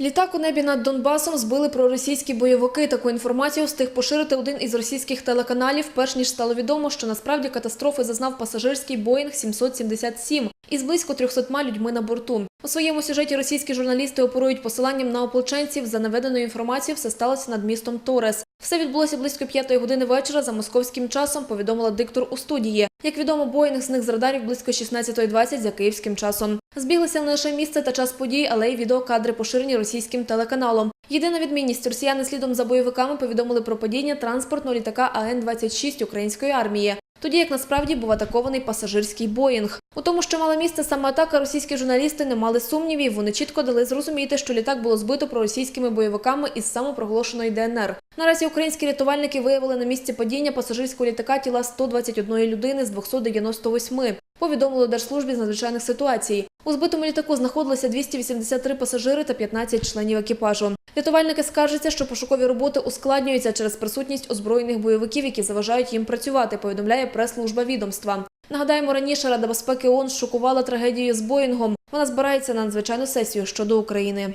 Літак у небі над Донбасом збили проросійські бойовики. Таку інформацію встиг поширити один із російських телеканалів, перш ніж стало відомо, що насправді катастрофи зазнав пасажирський Боїнг 777 із близько 300 людьми на борту. У своєму сюжеті російські журналісти оперують посиланням на ополченців. За наведеною інформацією, все сталося над містом Торес. Все відбулося близько п'ятої години вечора за московським часом, повідомила диктор у студії. Як відомо, Боїнг зник з радарів близько 16.20 за київським часом. Збіглися не лише місце та час подій, але й відеокадри поширені російським телеканалом. Єдина відмінність росіяни слідом за бойовиками повідомили про падіння транспортного літака АН-26 української армії. Тоді як насправді був атакований пасажирський Боїнг. У тому, що мала місце саме атака, російські журналісти не мали сумнівів. Вони чітко дали зрозуміти, що літак було збито проросійськими бойовиками із самопроголошеної ДНР. Наразі українські рятувальники виявили на місці падіння пасажирського літака тіла 121 людини з 298. Повідомили Держслужбі з надзвичайних ситуацій. У збитому літаку знаходилося 283 пасажири та 15 членів екіпажу. Рятувальники скаржаться, що пошукові роботи ускладнюються через присутність озброєних бойовиків, які заважають їм працювати, повідомляє прес-служба відомства. Нагадаємо, раніше Рада безпеки ООН шокувала трагедію з Боїнгом. Вона збирається на надзвичайну сесію щодо України.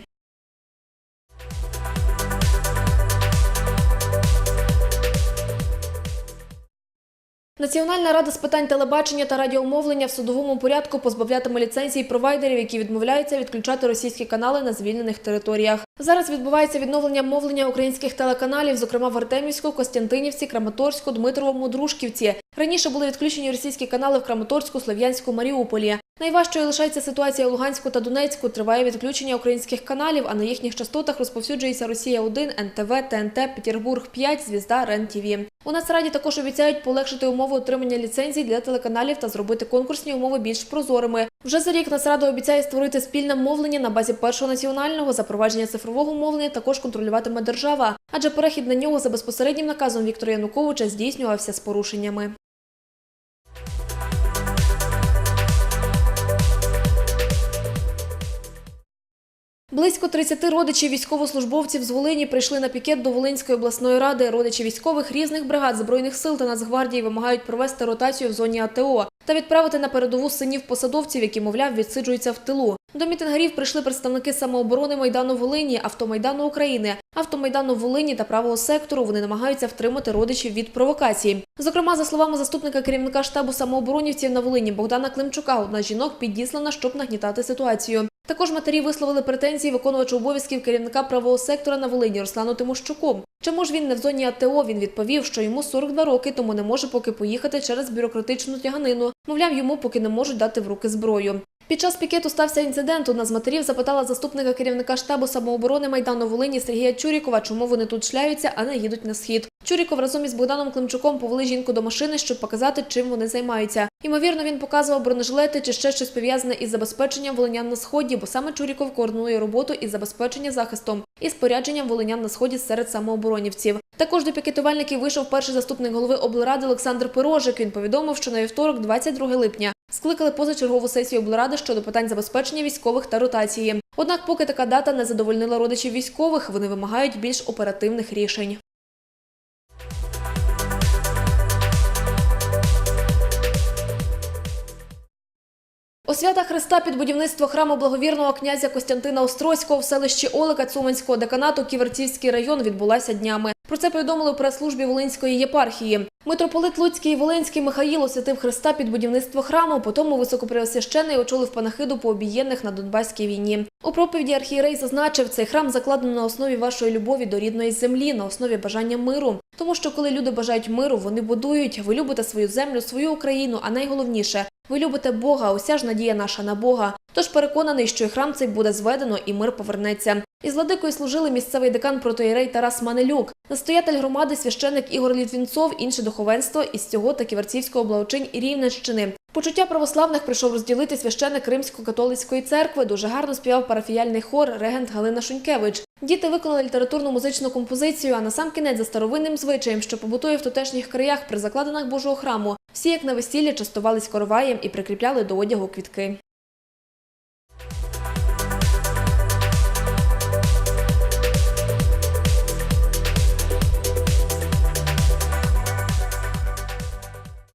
Національна рада з питань телебачення та радіомовлення в судовому порядку позбавлятиме ліцензій провайдерів, які відмовляються відключати російські канали на звільнених територіях. Зараз відбувається відновлення мовлення українських телеканалів, зокрема в Артемівську, Костянтинівці, Краматорську, Дмитровому, Дружківці. Раніше були відключені російські канали в Краматорську, Слов'янську, Маріуполі. Найважчою лишається ситуація у Луганську та Донецьку. Триває відключення українських каналів, а на їхніх частотах розповсюджується Росія 1 НТВ, ТНТ, Петербург 5 Звізда, РЕН ТВ. У Нацраді також обіцяють полегшити умови отримання ліцензій для телеканалів та зробити конкурсні умови більш прозорими. Вже за рік Нацрада обіцяє створити спільне мовлення на базі першого національного. Запровадження цифрового мовлення також контролюватиме держава, адже перехід на нього за безпосереднім наказом Віктора Януковича здійснювався з порушеннями. Близько 30 родичів військовослужбовців з Волині прийшли на пікет до Волинської обласної ради. Родичі військових різних бригад збройних сил та Нацгвардії вимагають провести ротацію в зоні АТО та відправити на передову синів посадовців, які, мовляв, відсиджуються в тилу. До мітингарів прийшли представники самооборони Майдану Волині, Автомайдану України, Автомайдану Волині та правого сектору. Вони намагаються втримати родичів від провокацій. Зокрема, за словами заступника керівника штабу самооборонівців на Волині Богдана Климчука, одна жінок підіслана, щоб нагнітати ситуацію. Також матері висловили претензії виконувачу обов'язків керівника правого сектора на Волині Руслану Тимощуку. Чому ж він не в зоні АТО? Він відповів, що йому 42 роки, тому не може поки поїхати через бюрократичну тяганину. Мовляв, йому поки не можуть дати в руки зброю. Під час пікету стався інцидент. Одна з матерів запитала заступника керівника штабу самооборони Майдану Волині Сергія Чурікова, чому вони тут шляються, а не їдуть на схід. Чуріков разом із Богданом Климчуком повели жінку до машини, щоб показати, чим вони займаються. Ймовірно, він показував бронежилети чи ще щось пов'язане із забезпеченням волинян на сході, бо саме Чуріков координує роботу із забезпечення захистом і спорядженням волинян на сході серед самооборонівців. Також до пікетувальників вийшов перший заступник голови облради Олександр Пирожик. Він повідомив, що на вівторок, 22 липня, скликали позачергову сесію облради щодо питань забезпечення військових та ротації. Однак, поки така дата не задовольнила родичів військових, вони вимагають більш оперативних рішень. Освята Христа під будівництво храму благовірного князя Костянтина Острозького в селищі Олика Цуманського деканату Ківерцівський район відбулася днями. Про це повідомили у прес-службі Волинської єпархії. Митрополит Луцький і Волинський Михаїл освятив Христа під будівництво храму, потім високопреосвящений очолив панахиду по обієнних на Донбаській війні. У проповіді архієрей зазначив, цей храм закладено на основі вашої любові до рідної землі, на основі бажання миру. Тому що коли люди бажають миру, вони будують. Ви любите свою землю, свою Україну, а найголовніше ви любите Бога, уся ж надія наша на Бога. Тож переконаний, що і храм цей буде зведено і мир повернеться. Із владикою служили місцевий декан протоєрей Тарас Манелюк, настоятель громади священик Ігор Літвінцов, інше духовенство із цього та Ківерцівського благочин і Рівненщини. Почуття православних прийшов розділити священик Римсько-католицької церкви. Дуже гарно співав парафіяльний хор регент Галина Шунькевич. Діти виконали літературну музичну композицію, а на сам кінець за старовинним звичаєм, що побутує в тутешніх краях при закладинах Божого храму. Всі, як на весіллі, частувались короваєм і прикріпляли до одягу квітки.